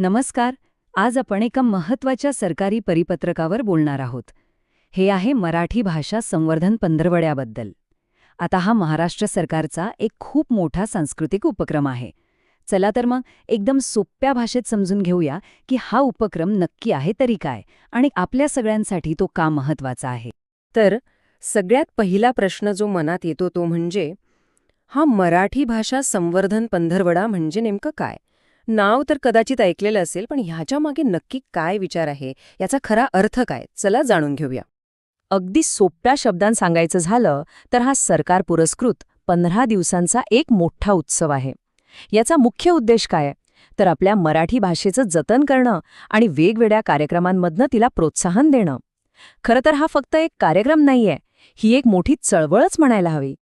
नमस्कार आज आपण एका महत्त्वाच्या सरकारी परिपत्रकावर बोलणार आहोत. हे आहे मराठी भाषा संवर्धन पंधरवड्याबद्दल. आता हा महाराष्ट्र सरकारचा एक खूप मोठा सांस्कृतिक उपक्रम आहे. चला तर मग एकदम सोप्या भाषेत समजून घेऊया की हा उपक्रम नक्की आहे तरी काय आणि आपल्या सगळ्यांसाठी तो का महत्त्वाचा आहे. तर सगळ्यात पहिला प्रश्न जो मनात येतो तो म्हणजे हा मराठी भाषा संवर्धन पंधरवडा म्हणजे नेमकं काय? नाव तर कदाचित ऐकलेलं असेल पण ह्याच्या मागे नक्की काय विचार आहे? याचा खरा अर्थ काय? चला जाणून घेऊया. अगदी सोप्या शब्दांत सांगायचं झालं तर हा सरकार पुरस्कृत पंधरा दिवसांचा एक मोठा उत्सव आहे. याचा मुख्य उद्देश काय? तर आपल्या मराठी भाषेचं जतन करणं आणि वेगवेगळ्या कार्यक्रमांमधनं तिला प्रोत्साहन देणं. खरं तर हा फक्त एक कार्यक्रम नाहीये ही एक मोठी चळवळच म्हणायला हवी.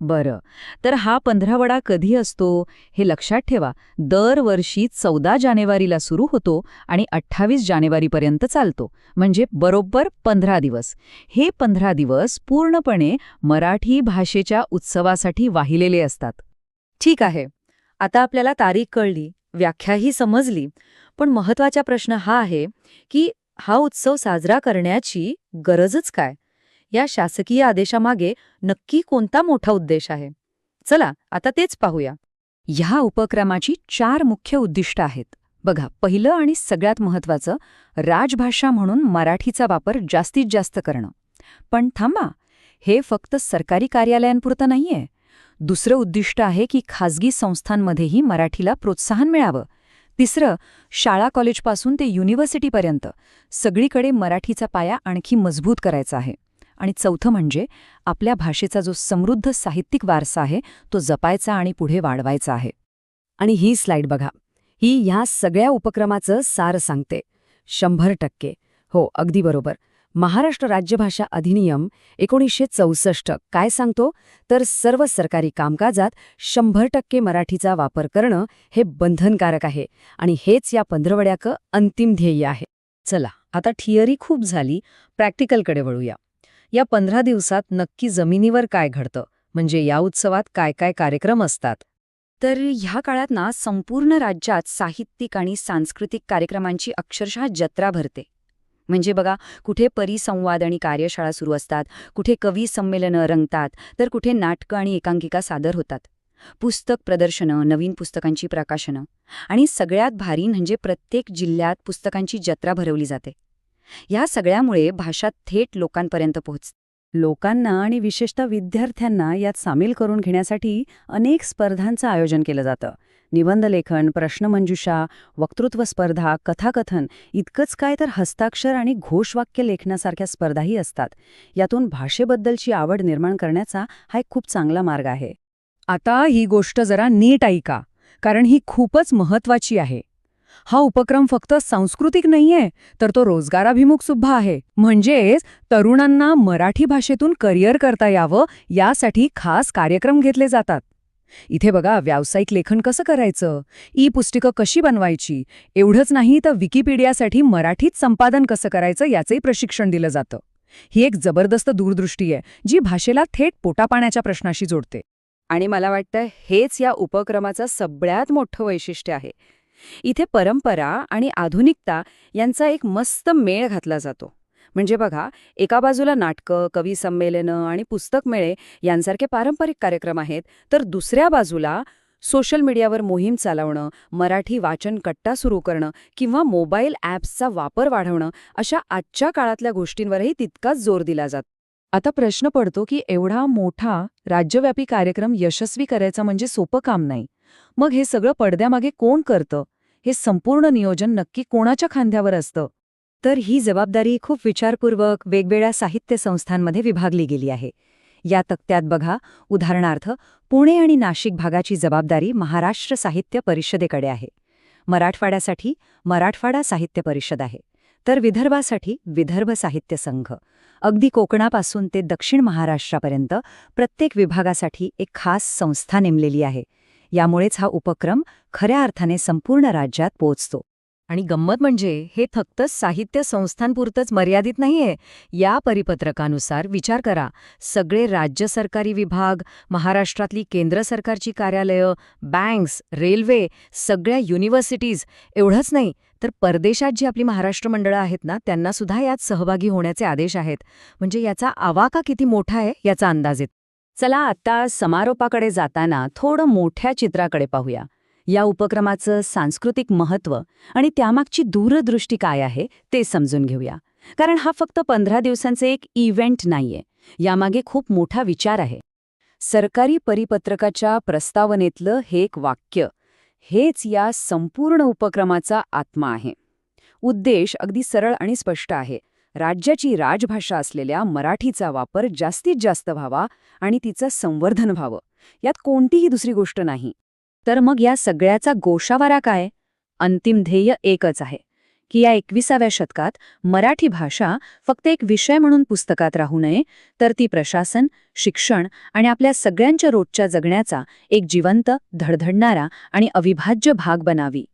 बरं. तर हा पंधरावडा कधी असतो? हे लक्षात ठेवा. दरवर्षी चौदा जानेवारीला सुरू होतो आणि अठ्ठावीस जानेवारीपर्यंत चालतो. म्हणजे बरोबर पंधरा दिवस. हे पंधरा दिवस पूर्णपणे मराठी भाषेच्या उत्सवासाठी वाहिलेले असतात. ठीक आहे. आता आपल्याला तारीख कळली व्याख्याही समजली पण महत्त्वाचा प्रश्न हा आहे की हा उत्सव साजरा करण्याची गरजच काय? या शासकीय आदेशामागे नक्की कोणता मोठा उद्देश आहे? चला आता तेच पाहूया. ह्या उपक्रमाची चार मुख्य उद्दिष्ट आहेत. बघा पहिलं आणि सगळ्यात महत्वाचं राजभाषा म्हणून मराठीचा वापर जास्तीत जास्त करणं. पण थांबा हे फक्त सरकारी कार्यालयांपुरतं नाहीये. दुसरं उद्दिष्ट आहे की खाजगी संस्थांमध्येही मराठीला प्रोत्साहन मिळावं. तिसरं शाळा कॉलेजपासून ते युनिव्हर्सिटीपर्यंत सगळीकडे मराठीचा पाया आणखी मजबूत करायचा आहे. आणि चौथं म्हणजे आपल्या भाषेचा जो समृद्ध साहित्यिक वारसा आहे तो जपायचा आणि पुढे वाढवायचा आहे. आणि ही स्लाइड बघा. ही ह्या सगळ्या उपक्रमाचं सार सांगते. शंभर टक्के. हो अगदी बरोबर. महाराष्ट्र राज्यभाषा अधिनियम एकोणीसशे चौसष्ट काय सांगतो? तर सर्व सरकारी कामकाजात शंभर टक्के मराठीचा वापर करणं हे बंधनकारक आहे आणि हेच या पंधरवड्याकं अंतिम ध्येय आहे. चला आता थिअरी खूप झाली. प्रॅक्टिकलकडे वळूया. या पंधरा दिवसात नक्की जमिनीवर काय घडतं? म्हणजे या उत्सवात काय काय कार्यक्रम असतात? तर ह्या काळात ना संपूर्ण राज्यात साहित्यिक आणि सांस्कृतिक कार्यक्रमांची अक्षरशः जत्रा भरते. म्हणजे बघा कुठे परिसंवाद आणि कार्यशाळा सुरू असतात कुठे कवी संमेलनं रंगतात तर कुठे नाटकं आणि एकांकिका सादर होतात. पुस्तक प्रदर्शनं नवीन पुस्तकांची प्रकाशनं. आणि सगळ्यात भारी म्हणजे प्रत्येक जिल्ह्यात पुस्तकांची जत्रा भरवली जाते. या सगळ्यामुळे भाषा थेट लोकांपर्यंत पोहोच लोकांना आणि विशेषतः विद्यार्थ्यांना यात सामील करून घेण्यासाठी अनेक स्पर्धांचं आयोजन केलं जातं. निबंधलेखन प्रश्नमंजुषा वक्तृत्व स्पर्धा कथाकथन इतकंच काय तर हस्ताक्षर आणि घोषवाक्य लेखनासारख्या स्पर्धाही असतात. यातून भाषेबद्दलची आवड निर्माण करण्याचा हा एक खूप चांगला मार्ग आहे. आता ही गोष्ट जरा नीट ऐका कारण ही खूपच महत्वाची आहे. हा उपक्रम फक्त सांस्कृतिक नाहीये तर तो रोजगाराभिमुख सुद्धा आहे. म्हणजेच तरुणांना मराठी भाषेतून करिअर करता यावं यासाठी खास कार्यक्रम घेतले जातात. इथे बघा व्यावसायिक लेखन कसं करायचं? ई पुस्तिकं कशी बनवायची? एवढंच नाही तर विकिपीडियासाठी मराठीत संपादन कसं करायचं याचंही प्रशिक्षण दिलं जातं. ही एक जबरदस्त दूरदृष्टी आहे जी भाषेला थेट पोटापाण्याच्या प्रश्नाशी जोडते. आणि मला वाटतं हेच या उपक्रमाचं सगळ्यात मोठं वैशिष्ट्य आहे. इथे परंपरा आणि आधुनिकता यांचा एक मस्त मेळ घातला जातो. म्हणजे बघा एका बाजूला नाटकं कवी संमेलनं आणि पुस्तक मेळे यांसारखे पारंपरिक कार्यक्रम आहेत तर दुसऱ्या बाजूला सोशल मीडियावर मोहीम चालवणं मराठी वाचन कट्टा सुरू करणं किंवा मोबाईल ॲप्सचा वापर वाढवणं अशा आजच्या काळातल्या गोष्टींवरही तितकाच जोर दिला जातो. आता प्रश्न पडतो की एवढा मोठा राज्यव्यापी कार्यक्रम यशस्वी करायचा म्हणजे सोपं काम नाही. मग हे सगळं पडद्यामागे कोण करतं? हे संपूर्ण नियोजन नक्की कोणाच्या खांद्यावर असतं? तर ही जबाबदारी खूप विचारपूर्वक वेगवेगळ्या साहित्य संस्थांमध्ये विभागली गेली आहे. या तक्त्यात बघा उदाहरणार्थ पुणे आणि नाशिक भागाची जबाबदारी महाराष्ट्र साहित्य परिषदेकडे आहे. मराठवाड्यासाठी मराठवाडा साहित्य परिषद आहे. तर विदर्भासाठी विदर्भ साहित्य संघ. अगदी कोकणापासून ते दक्षिण महाराष्ट्रापर्यंत प्रत्येक विभागासाठी एक खास संस्था नेमलेली आहे. यामुळेच हा उपक्रम खऱ्या अर्थाने संपूर्ण राज्यात पोचतो आणि गंमत म्हणजे हे फक्त साहित्य संस्थांपुरतंच मर्यादित नाहीये. या परिपत्रकानुसार विचार करा. सगळे राज्य सरकारी विभाग महाराष्ट्रातली केंद्र सरकारची कार्यालयं बँक्स रेल्वे सगळ्या युनिव्हर्सिटीज एवढंच नाही तर परदेशात जी आपली महाराष्ट्र मंडळं आहेत ना त्यांनासुद्धा यात सहभागी होण्याचे आदेश आहेत. म्हणजे याचा आवाका किती मोठा आहे याचा अंदाज येतो. चला आता समारोपाकडे जाताना थोडं मोठ्या चित्राकडे पाहूया. या उपक्रमाचं सांस्कृतिक महत्त्व आणि त्यामागची दूरदृष्टी काय आहे ते समजून घेऊया. कारण हा फक्त पंधरा दिवसांचे एक इव्हेंट नाहीये. यामागे खूप मोठा विचार आहे. सरकारी परिपत्रकाच्या प्रस्तावनेतलं हे एक वाक्य हेच या संपूर्ण उपक्रमाचा आत्मा आहे. उद्देश अगदी सरळ आणि स्पष्ट आहे. राज्याची राजभाषा असलेल्या मराठीचा वापर जास्तीत जास्त व्हावा आणि तिचं संवर्धन व्हावं. यात कोणतीही दुसरी गोष्ट नाही. तर मग या सगळ्याचा गोशावारा काय? अंतिम ध्येय एकच आहे की या एकविसाव्या शतकात मराठी भाषा फक्त एक विषय म्हणून पुस्तकात राहू नये तर ती प्रशासन शिक्षण आणि आपल्या सगळ्यांच्या रोजच्या जगण्याचा एक जिवंत धडधडणारा आणि अविभाज्य भाग बनावी.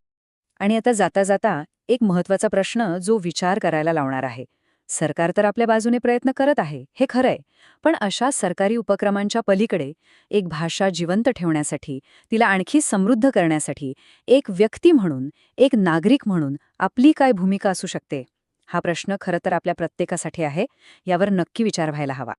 आणि आता जाता जाता एक महत्त्वाचा प्रश्न जो विचार करायला लावणार आहे. सरकार तर आपल्या बाजूने प्रयत्न करत आहे हे खरंय. पण अशा सरकारी उपक्रमांच्या पलीकडे एक भाषा जिवंत ठेवण्यासाठी तिला आणखी समृद्ध करण्यासाठी एक व्यक्ती म्हणून एक नागरिक म्हणून आपली काय भूमिका असू शकते? हा प्रश्न खरं तर आपल्या प्रत्येकासाठी आहे यावर नक्की विचार व्हायला हवा.